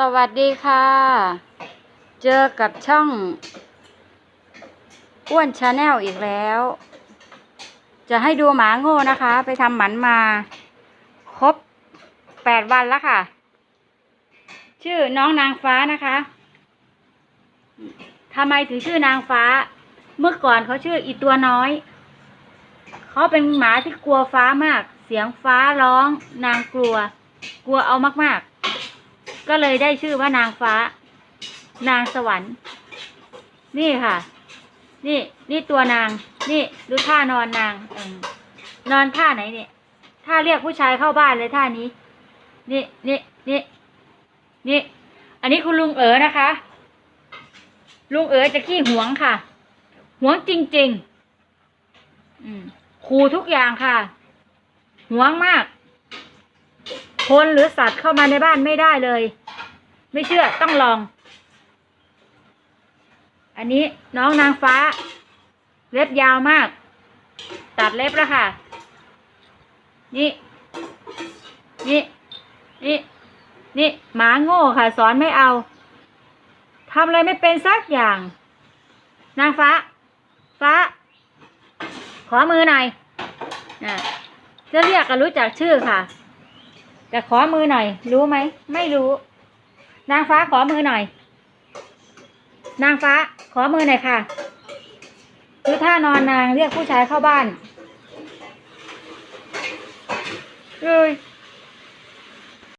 สวัสดีค่ะ เจอกับช่องอ้วนชาแนลอีกแล้ว จะให้ดูหมาโง่นะคะ ไปทำหมันมา ครบแปดวันแล้วค่ะ ชื่อน้องนางฟ้านะคะทำไมถึงชื่อนางฟ้า เมื่อก่อนเขาชื่ออีตัวน้อย เขาเป็นหมาที่กลัวฟ้ามาก เสียงฟ้าร้อง นางกลัว กลัวเอามากๆ ก็เลยได้ชื่อว่านางฟ้า นางสวรรค์ นี่ค่ะ นี่ นี่ตัวนาง นี่ดูท่านอนนางอนอนท่าไหนเนี่ยท่าเรียกผู้ชายเข้าบ้านเลยท่านี้ นี่นี่นี่นี่ อันนี้คุณลุงเอ๋อนะคะ ลุงเอ๋อจะขี้หวงค่ะ หวงจริงๆอืมขู่ทุกอย่างค่ะ หวงมาก คนหรือสัตว์เข้ามาในบ้านไม่ได้เลย ไม่เชื่อต้องลอง อันนี้น้องนางฟ้า เล็บยาวมาก ตัดเล็บแล้วค่ะ นี่ นี่ นี่ นี่หมาโง่ค่ะ สอนไม่เอาทำอะไรไม่เป็นสักอย่าง นางฟ้า ฟ้า ขอมือหน่อยอะจะเรียกก็รู้จักชื่อค่ะ แต่ขอมือหน่อย รู้ไหม ไม่รู้ นางฟ้าขอมือหน่อย นางฟ้า ขอมือหน่อยค่ะดูท่านอนนางเรียกผู้ชายเข้าบ้านเลย